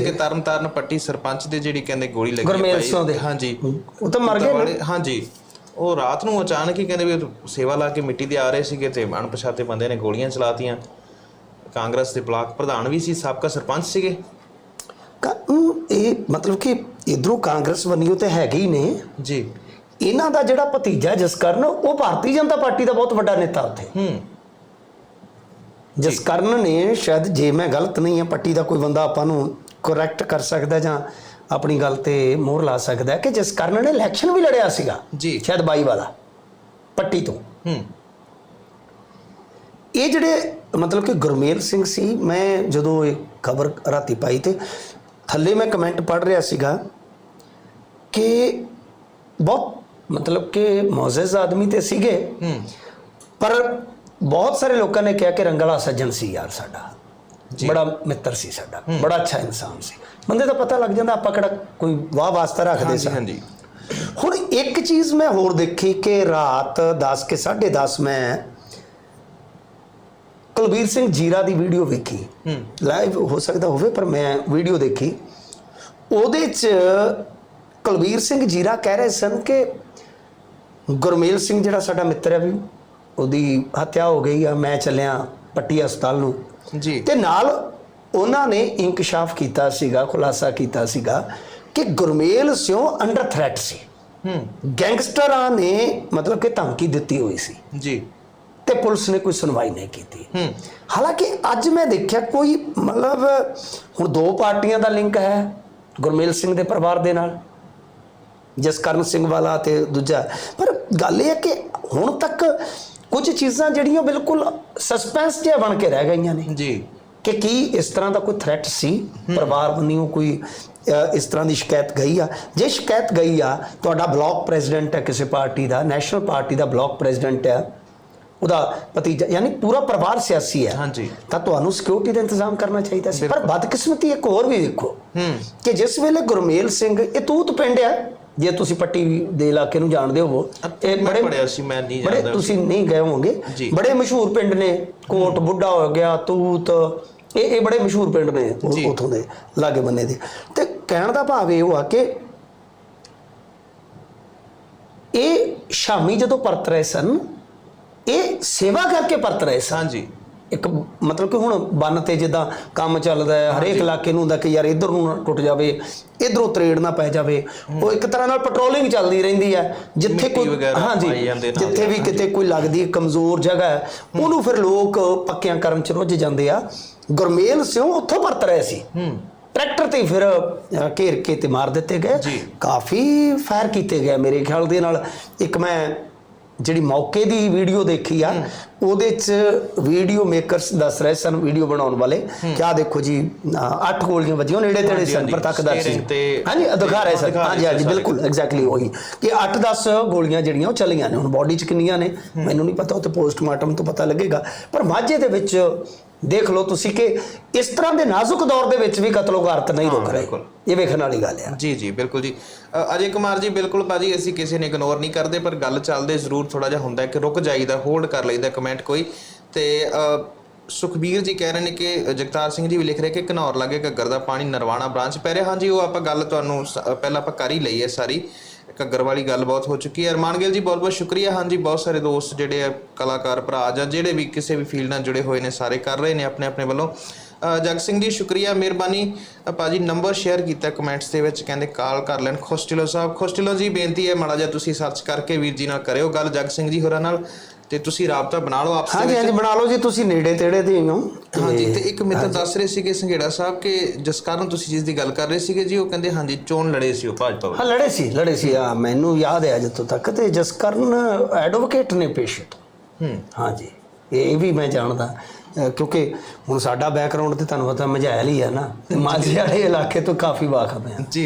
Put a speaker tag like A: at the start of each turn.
A: ਕਿ ਤਰਨਤਾਰਨ ਪੱਟੀ ਸਰਪੰਚ ਦੇ ਜਿਹੜੀ ਕਹਿੰਦੇ ਗੋਲੀ ਲੱਗੀ ਹੈ
B: ਗੁਰਮੇਲ
A: ਭਾਈ-
B: ਸਿੰਘ ਦੇ।
A: ਹਾਂਜੀ।
B: ਉਹ ਤਾਂ ਮਰ ਗਏ
A: ਹਾਂਜੀ। ਉਹ ਰਾਤ ਨੂੰ ਅਚਾਨਕ ਹੀ ਕਹਿੰਦੇ ਵੀ ਸੇਵਾ ਲਾ ਕੇ ਮਿੱਟੀ ਦੇ ਆ ਰਹੇ ਸੀਗੇ ਤੇ ਅਣਪਛਾਤੇ ਬੰਦੇ ਨੇ ਗੋਲੀਆਂ ਚਲਾਤੀਆਂ। ਕਾਂਗਰਸ ਦੇ ਬਲਾਕ ਪ੍ਰਧਾਨ ਵੀ ਸੀ ਸਾਬਕਾ ਸਰਪੰਚ ਸੀਗੇ।
B: ਇਹ ਮਤਲਬ ਕਿ ਇਧਰੋਂ ਕਾਂਗਰਸ ਵੰਨਿਓ ਤੇ ਹੈਗੇ ਹੀ ਨੇ।
A: ਜੀ।
B: ਇਹਨਾਂ ਦਾ ਜਿਹੜਾ ਭਤੀਜਾ ਜਸਕਰਨ ਉਹ ਭਾਰਤੀ ਜਨਤਾ ਪਾਰਟੀ ਦਾ ਬਹੁਤ ਵੱਡਾ ਨੇਤਾ ਉੱਥੇ।
A: ਹੂੰ।
B: ਜਸਕਰਨ ਨੇ ਸ਼ਾਇਦ ਜੇ ਮੈਂ ਗਲਤ ਨਹੀਂ ਹਾਂ ਪੱਟੀ ਦਾ ਕੋਈ ਬੰਦਾ ਆਪਾਂ ਨੂੰ ਕਰੈਕਟ ਕਰ ਸਕਦਾ ਜਾਂ ਆਪਣੀ ਗੱਲ ਤੇ ਮੋਹਰ ਲਾ ਸਕਦਾ ਕਿ ਜਸਕਰਨ ਨੇ ਇਲੈਕਸ਼ਨ ਵੀ ਲੜਿਆ ਸੀਗਾ
A: ਜੀ।
B: ਸ਼ਾਇਦ 22 ਵਾਲਾ ਪੱਟੀ ਤੋਂ।
A: ਹੂੰ।
B: ਇਹ ਜਿਹੜੇ ਮਤਲਬ ਕਿ ਗੁਰਮੇਲ ਸਿੰਘ ਸੀ ਮੈਂ ਜਦੋਂ ਇਹ ਖਬਰ ਰਾਤੀ ਪਾਈ ਤੇ ਥੱਲੇ ਮੈਂ ਕਮੈਂਟ ਪੜ੍ਹ ਰਿਹਾ ਸੀਗਾ ਕਿ ਬਹੁਤ ਮਤਲਬ ਕਿ ਮੌਜ਼ਜ਼ ਆਦਮੀ ਤੇ ਸੀਗੇ
A: ਹੂੰ।
B: ਪਰ ਬਹੁਤ ਸਾਰੇ ਲੋਕਾਂ ਨੇ ਕਿਹਾ ਕਿ ਰੰਗਲਾ ਸੱਜਣ ਸੀ ਯਾਰ ਸਾਡਾ। ਬੜਾ ਮਿੱਤਰ ਸੀ ਸਾਡਾ ਬੜਾ ਅੱਛਾ ਇਨਸਾਨ ਸੀ। ਬੰਦੇ ਦਾ ਪਤਾ ਲੱਗ ਜਾਂਦਾ ਆਪਾਂ ਕਿਹੜਾ ਕੋਈ ਵਾਹ ਵਾਸਤਾ ਰੱਖਦੇ ਸਾਂ।
A: ਹਾਂਜੀ।
B: ਹੁਣ ਇੱਕ ਚੀਜ਼ ਮੈਂ ਹੋਰ ਦੇਖੀ ਕਿ ਰਾਤ 10 ਕੇ 10:30 ਮੈਂ ਕੁਲਬੀਰ ਸਿੰਘ ਜੀਰਾ ਦੀ ਵੀਡੀਓ ਵੇਖੀ। ਲਾਈਵ ਹੋ ਸਕਦਾ ਹੋਵੇ ਪਰ ਮੈਂ ਵੀਡੀਓ ਦੇਖੀ। ਉਹਦੇ 'ਚ ਕੁਲਬੀਰ ਸਿੰਘ ਜੀਰਾ ਕਹਿ ਰਹੇ ਸਨ ਕਿ ਗੁਰਮੇਲ ਸਿੰਘ ਜਿਹੜਾ ਸਾਡਾ ਮਿੱਤਰ ਹੈ ਵੀ ਉਹਦੀ ਹੱਤਿਆ ਹੋ ਗਈ ਆ ਮੈਂ ਚੱਲਿਆ ਪੱਟੀ ਹਸਪਤਾਲ ਨੂੰ।
A: ਜੀ।
B: ਤੇ ਨਾਲ ਉਹਨਾਂ ਨੇ ਇੰਕਸ਼ਾਫ ਕੀਤਾ ਸੀਗਾ ਖੁਲਾਸਾ ਕੀਤਾ ਸੀਗਾ ਕਿ ਗੁਰਮੇਲ ਸਿਓ ਅੰਡਰ ਥ੍ਰੈਟ ਸੀ।
A: ਹੂੰ।
B: ਗੈਂਗਸਟਰਾਂ ਨੇ ਮਤਲਬ ਕਿ ਧਮਕੀ ਦਿੱਤੀ ਹੋਈ ਸੀ।
A: ਜੀ।
B: ਤੇ ਪੁਲਿਸ ਨੇ ਕੋਈ ਸੁਣਵਾਈ ਨਹੀਂ ਕੀਤੀ।
A: ਹੂੰ।
B: ਹਾਲਾਂਕਿ ਅੱਜ ਮੈਂ ਦੇਖਿਆ ਕੋਈ ਮਤਲਬ ਹੁਣ ਦੋ ਪਾਰਟੀਆਂ ਦਾ ਲਿੰਕ ਹੈ ਗੁਰਮੇਲ ਸਿੰਘ ਦੇ ਪਰਿਵਾਰ ਦੇ ਨਾਲ ਜਸਕਰਨ ਸਿੰਘ ਵਾਲਾ ਤੇ ਦੂਜਾ। ਪਰ ਗੱਲ ਇਹ ਹੈ ਕਿ ਹੁਣ ਤੱਕ ਕੁਝ ਚੀਜ਼ਾਂ ਜਿਹੜੀਆਂ ਬਿਲਕੁਲ ਸਸਪੈਂਸ ਜਿਹਾ ਬਣ ਕੇ ਰਹਿ ਗਈਆਂ ਨੇ।
A: ਜੀ।
B: ਕਿ ਕੀ ਇਸ ਤਰ੍ਹਾਂ ਦਾ ਕੋਈ ਥ੍ਰੈਟ ਸੀ? ਪਰਿਵਾਰ ਬੰਨਿਓ ਕੋਈ ਇਸ ਤਰ੍ਹਾਂ ਦੀ ਸ਼ਿਕਾਇਤ ਗਈ ਆ? ਜੇ ਸ਼ਿਕਾਇਤ ਗਈ ਆ ਤੁਹਾਡਾ ਬਲਾਕ ਪ੍ਰੈਜ਼ੀਡੈਂਟ ਹੈ ਕਿਸੇ ਪਾਰਟੀ ਦਾ ਨੈਸ਼ਨਲ ਪਾਰਟੀ ਦਾ ਬਲਾਕ ਪ੍ਰੈਜ਼ੀਡੈਂਟ ਹੈ ਉਹਦਾ ਭਤੀਜਾ ਯਾਨੀ ਪੂਰਾ ਪਰਿਵਾਰ ਸਿਆਸੀ ਹੈ।
A: ਹਾਂਜੀ।
B: ਤਾਂ ਤੁਹਾਨੂੰ ਸਿਕਿਉਰਿਟੀ ਦਾ ਇੰਤਜ਼ਾਮ ਕਰਨਾ ਚਾਹੀਦਾ ਸੀ। ਪਰ ਬਦਕਿਸਮਤੀ ਇੱਕ ਹੋਰ ਵੀ ਦੇਖੋ
A: ਹੂੰ।
B: ਕਿ ਜਿਸ ਵੇਲੇ ਗੁਰਮੇਲ ਸਿੰਘ ਇਹ ਤੂਤ ਪਿੰਡ ਹੈ ਜੇ ਤੁਸੀਂ ਪੱਟੀ ਦੇ ਇਲਾਕੇ ਨੂੰ ਜਾਣਦੇ ਹੋ ਇਹ ਬੜੇ
A: ਪੜਿਆ ਸੀ ਮੈਂ ਨਹੀਂ
B: ਬੜੇ
A: ਜਾਣਦਾ
B: ਤੁਸੀਂ ਨਹੀਂ ਗਏ ਹੋਵੋਗੇ।
A: ਜੀ।
B: ਬੜੇ ਮਸ਼ਹੂਰ ਪਿੰਡ ਨੇ ਕੋਟ ਬੁੱਢਾ ਹੋ ਗਿਆ ਤੂਤ ਇਹ ਇਹ ਬੜੇ ਮਸ਼ਹੂਰ ਪਿੰਡ ਨੇ
A: ਜੀ।
B: ਉੱਥੋਂ ਦੇ ਲਾਗੇ ਬੰਨੇ ਦੇ। ਤੇ ਕਹਿਣ ਦਾ ਭਾਵ ਇਹ ਹੋਆ ਕਿ ਇਹ ਸ਼ਾਮੀ ਜਦੋਂ ਪਰਤ ਰਹੇ ਸਨ ਇਹ ਸੇਵਾ ਕਰਕੇ ਪਰਤ ਰਹੇ ਸਨ।
A: ਹਾਂਜੀ।
B: ਇੱਕ ਮਤਲਬ ਕਿ ਹੁਣ ਬੰਨ ਤੇ ਜਿੱਦਾਂ ਕੰਮ ਚੱਲਦਾ ਹੈ ਹਰੇਕ ਇਲਾਕੇ ਨੂੰ ਹੁੰਦਾ ਕਿ ਯਾਰ ਇਧਰ ਨੂੰ ਨਾ ਟੁੱਟ ਜਾਵੇ ਇਧਰੋਂ ਤਰੇੜ ਨਾ ਪੈ ਜਾਵੇ। ਉਹ ਇੱਕ ਤਰ੍ਹਾਂ ਨਾਲ ਪੈਟਰੋਲਿੰਗ ਚੱਲਦੀ ਰਹਿੰਦੀ ਹੈ। ਜਿੱਥੇ ਕੋਈ ਹਾਂਜੀ ਜਿੱਥੇ ਵੀ ਕਿਤੇ ਕੋਈ ਲੱਗਦੀ ਕਮਜ਼ੋਰ ਜਗ੍ਹਾ ਹੈ ਉਹਨੂੰ ਫਿਰ ਲੋਕ ਪੱਕਿਆਂ ਕਰਨ ਚ ਰੁੱਝ ਜਾਂਦੇ ਆ। ਗੁਰਮੇਲ ਸਿਓ ਉੱਥੋਂ ਪਰਤ ਰਹੇ ਸੀ। ਟਰੈਕਟਰ ਤੇ ਫਿਰ ਘੇਰ ਕੇ ਤੇ ਮਾਰ ਦਿੱਤੇ ਗਏ। ਕਾਫੀ ਫਾਇਰ ਕੀਤੇ ਗਏ ਮੇਰੇ ਖਿਆਲ ਦੇ ਨਾਲ। ਇੱਕ ਮੈਂ ਜਿਹੜੀ ਮੌਕੇ ਦੀ ਵੀਡੀਓ ਦੇਖੀ ਆ ਉਹਦੇ ਚ ਵੀਡੀਓ ਮੇਕਰਸ ਦੱਸ ਰਹੇ ਸਨ ਵੀਡੀਓ ਬਣਾਉਣ ਵਾਲੇ। ਕਿ ਆਹ ਦੇਖੋ ਜੀ ਅੱਠ ਗੋਲੀਆਂ ਵੱਜੀਆਂ ਨੇੜੇ ਤੇੜੇ ਸਨ ਪਰ ਤੱਕਦਾਰ ਸੀ
A: steering ਤੇ-
B: ਹਾਂਜੀ ਦਿਖਾ ਰਹੇ ਸਨ। ਹਾਂਜੀ ਹਾਂਜੀ। ਬਿਲਕੁਲ ਐਗਜ਼ੈਕਟਲੀ ਉਹੀ। ਕਿ 8-10 ਗੋਲੀਆਂ ਜਿਹੜੀਆਂ ਉਹ ਚੱਲੀਆਂ ਨੇ। ਹੁਣ ਬਾਡੀ 'ਚ ਕਿੰਨੀਆਂ ਨੇ? ਮੈਨੂੰ ਨਹੀਂ ਪਤਾ ਉਹ ਤੇ ਪੋਸਟਮਾਰਟਮ ਤੋਂ ਪਤਾ ਲੱਗੇਗਾ। ਪਰ ਮਾਝੇ ਦੇ ਵਿੱਚ ਦੇਖ ਲਓ ਤੁਸੀਂ ਕਿ ਇਸ ਤਰ੍ਹਾਂ ਦੇ ਨਾਜ਼ੁਕ ਦੌਰ ਦੇ ਵਿੱਚ ਵੀ ਕਤਲੋਗਾਰਤ ਨਹੀਂ ਰੁਕ ਰਹੇ। ਇਹ ਵੇਖਣ ਵਾਲੀ ਗੱਲ ਆ।
A: ਜੀ ਜੀ ਬਿਲਕੁਲ ਜੀ। ਅਜੇ ਕੁਮਾਰ ਜੀ ਬਿਲਕੁਲ ਭਾਜੀ ਅਸੀਂ ਕਿਸੇ ਨੇ ਇਗਨੋਰ ਨਹੀਂ ਕਰਦੇ ਪਰ ਗੱਲ ਚੱਲਦੇ ਜ਼ਰੂਰ ਥੋੜਾ ਜਿਹਾ ਹੁੰਦਾ ਕਿ ਰੁਕ ਜਾਈਦਾ ਹੋਲਡ ਕਰ ਲਈਦਾ ਕਮੈਂਟ ਕੋਈ। ਤੇ ਸੁਖਬੀਰ ਜੀ ਕਹਿ ਰਹੇ ਨੇ ਕਿ ਜਗਤਾਰ ਸਿੰਘ ਜੀ ਵੀ ਲਿਖ ਰਹੇ ਕਿ ਘਨੌਰ ਲਾਗੇ ਘੱਗਰ ਦਾ ਪਾਣੀ ਨਰਵਾਣਾ ਬ੍ਰਾਂਚ ਪੈ ਰਿਹਾ। ਹਾਂਜੀ ਉਹ ਆਪਾਂ ਗੱਲ ਤੁਹਾਨੂੰ ਪਹਿਲਾਂ ਆਪਾਂ ਕਰ ਹੀ ਲਈ ਹੈ ਸਾਰੀ। ਘੱਗਰ ਵਾਲੀ ਗੱਲ ਬਹੁਤ ਹੋ ਚੁੱਕੀ ਹੈ। ਅਰਮਾਨ ਗਿੱਲ ਜੀ ਬਹੁਤ ਬਹੁਤ ਸ਼ੁਕਰੀਆ। ਹਾਂਜੀ ਬਹੁਤ ਸਾਰੇ ਦੋਸਤ ਜਿਹੜੇ ਆ ਕਲਾਕਾਰ ਭਰਾ ਜਾਂ ਜਿਹੜੇ ਵੀ ਕਿਸੇ ਵੀ ਫੀਲਡ ਨਾਲ ਜੁੜੇ ਹੋਏ ਨੇ ਸਾਰੇ ਕਰ ਰਹੇ ਨੇ ਆਪਣੇ ਆਪਣੇ ਵੱਲੋਂ। ਜਗ ਸਿੰਘ ਜੀ ਸ਼ੁਕਰੀਆ ਮਿਹਰਬਾਨੀ। ਅ, ਭਾਜੀ ਨੰਬਰ ਸ਼ੇਅਰ ਕੀਤਾ ਕਮੈਂਟਸ ਦੇ ਵਿੱਚ ਕਹਿੰਦੇ ਕਾਲ ਕਰ ਲੈਣ। ਖੁਸ਼ਟਿਲੋ ਸਾਹਿਬ ਖੁਸ਼ਟਿਲੋ ਜੀ ਬੇਨਤੀ ਹੈ ਮਾੜਾ ਜਿਹਾ ਤੁਸੀਂ ਸਰਚ ਕਰਕੇ ਵੀਰ ਜੀ ਨਾਲ ਕਰਿਓ ਗੱਲ। ਜਗ ਸਿੰਘ ਜੀ ਹੋਰਾਂ ਨਾਲ। ਤੇ ਤੁਸੀਂ ਰਾਬਤਾ ਬਣਾ ਲਓ ਆਪਸ
B: ਹਾਂਜੀ ਹਾਂਜੀ ਬਣਾ ਲਓ ਜੀ ਤੁਸੀਂ ਨੇੜੇ ਤੇੜੇ ਦੇ ਹੀ। ਹੋ
A: ਹਾਂਜੀ ਤੇ ਇੱਕ ਮਿੱਤਰ ਦੱਸ ਰਹੇ ਸੀਗੇ ਸੰਘੇੜਾ ਸਾਹਿਬ ਕਿ ਜਿਸ ਕਾਰਨ ਤੁਸੀਂ ਜਿਸ ਦੀ ਗੱਲ ਕਰ ਰਹੇ ਸੀਗੇ ਜੀ ਉਹ ਕਹਿੰਦੇ ਹਾਂਜੀ ਚੋਣ ਲੜੇ ਸੀ ਉਹ ਭਾਜਪਾ ਵੱਲੋਂ।
B: ਹਾਂ ਲੜੇ ਸੀ ਲੜੇ ਸੀ। ਆ ਮੈਨੂੰ ਯਾਦ ਹੈ ਜਿੱਥੋਂ ਤੱਕ ਤੇ ਜਸਕਰਨ ਐਡਵੋਕੇਟ ਨੇ ਪੇਸ਼ੇ ਤੋਂ
A: ਹੂੰ।
B: ਹਾਂਜੀ ਇਹ ਵੀ ਮੈਂ ਜਾਣਦਾ ਕਿਉਂਕਿ ਹੁਣ ਸਾਡਾ ਬੈਕਗ੍ਰਾਉਂਡ ਤੇ ਤੁਹਾਨੂੰ ਪਤਾ ਮਝੈਲ ਹੀ ਹੈ ਨਾ। ਤੇ ਮਾਝੇ ਵਾਲੇ ਇਲਾਕੇ ਤੋਂ ਕਾਫੀ ਵਾਕਫ ਹੈ।
A: ਜੀ।